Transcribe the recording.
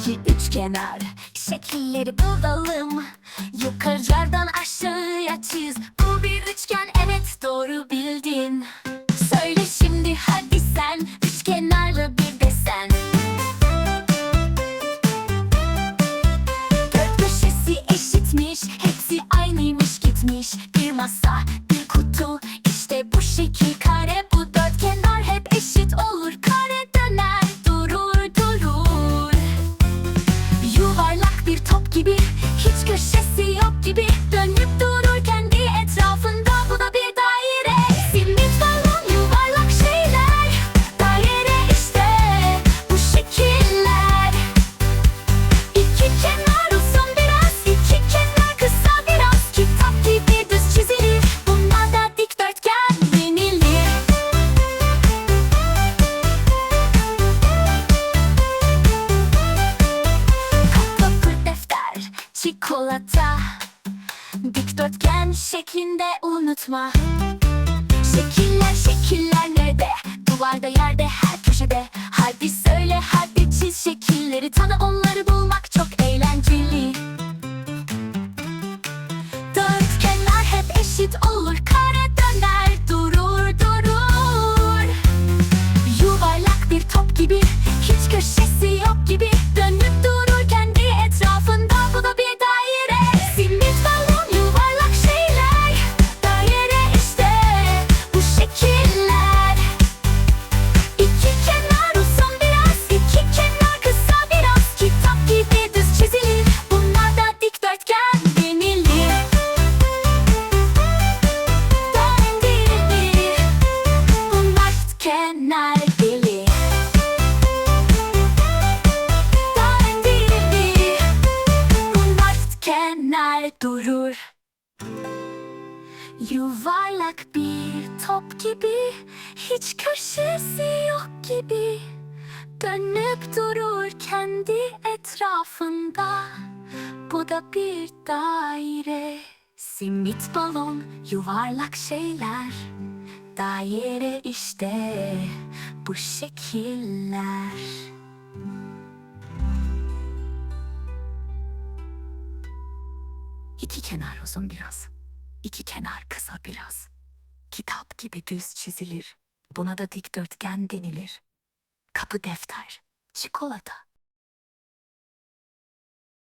iki üçkenar. Şekilleri bulalım. Yukarıdan aşağıya çiz. Bu bir üçgen. çikolata Dikdörtgen şeklinde unutma. dikenler durur. Yuvarlak bir top gibi Hiç köşesi yok gibi. Dönüp durur kendi etrafında. Bu da bir daire. Simit balon yuvarlak şeyler. Daire işte bu şekiller. İki kenar uzun biraz. İki kenar kısa biraz. Kitap gibi düz çizilir. Buna da dikdörtgen denilir. Kapı defter. Çikolata.